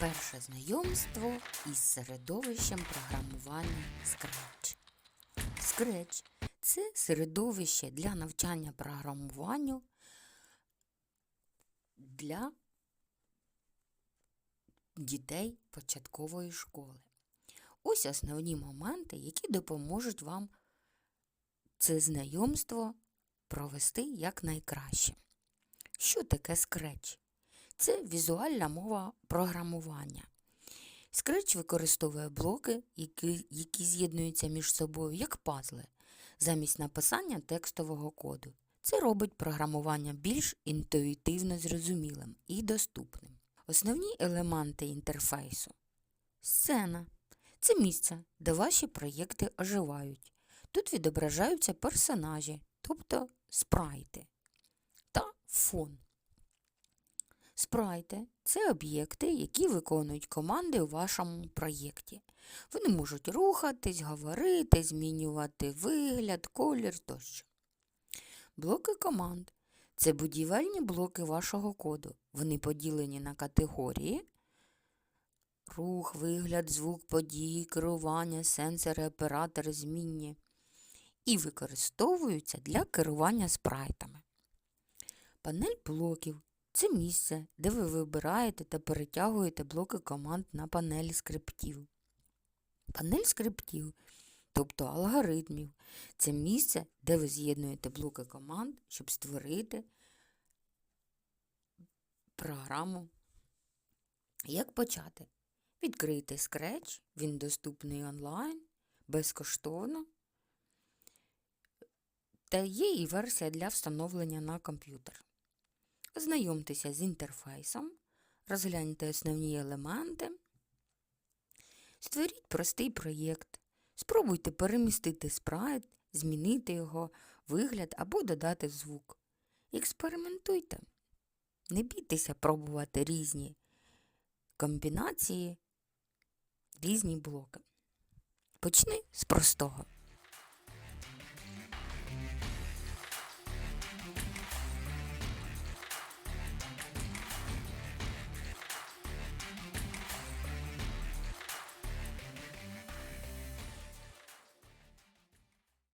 Перше знайомство із середовищем програмування Scratch. Scratch – це середовище для навчання програмуванню для дітей початкової школи. Ось основні моменти, які допоможуть вам це знайомство провести якнайкраще. Що таке Scratch? Це візуальна мова програмування. Scratch використовує блоки, які, які з'єднуються між собою як пазли, замість написання текстового коду. Це робить програмування більш інтуїтивно зрозумілим і доступним. Основні елементи інтерфейсу. Сцена це місце, де ваші проєкти оживають. Тут відображаються персонажі, тобто спрайти та фон. Спрайти це об'єкти, які виконують команди у вашому проєкті. Вони можуть рухатись, говорити, змінювати вигляд, колір тощо. Блоки команд це будівельні блоки вашого коду. Вони поділені на категорії рух, вигляд, звук, події, керування, сенсори, оператори, змінні і використовуються для керування спрайтами. Панель блоків це місце, де ви вибираєте та перетягуєте блоки команд на панелі скриптів. Панель скриптів, тобто алгоритмів, це місце, де ви з'єднуєте блоки команд, щоб створити програму. Як почати? Відкрийте Scratch, він доступний онлайн, безкоштовно. Та є і версія для встановлення на комп'ютер. Ознайомтеся з інтерфейсом, розгляньте основні елементи, створіть простий проєкт, спробуйте перемістити спрайт, змінити його вигляд або додати звук. Експериментуйте. Не бійтеся пробувати різні комбінації, різні блоки. Почни з простого.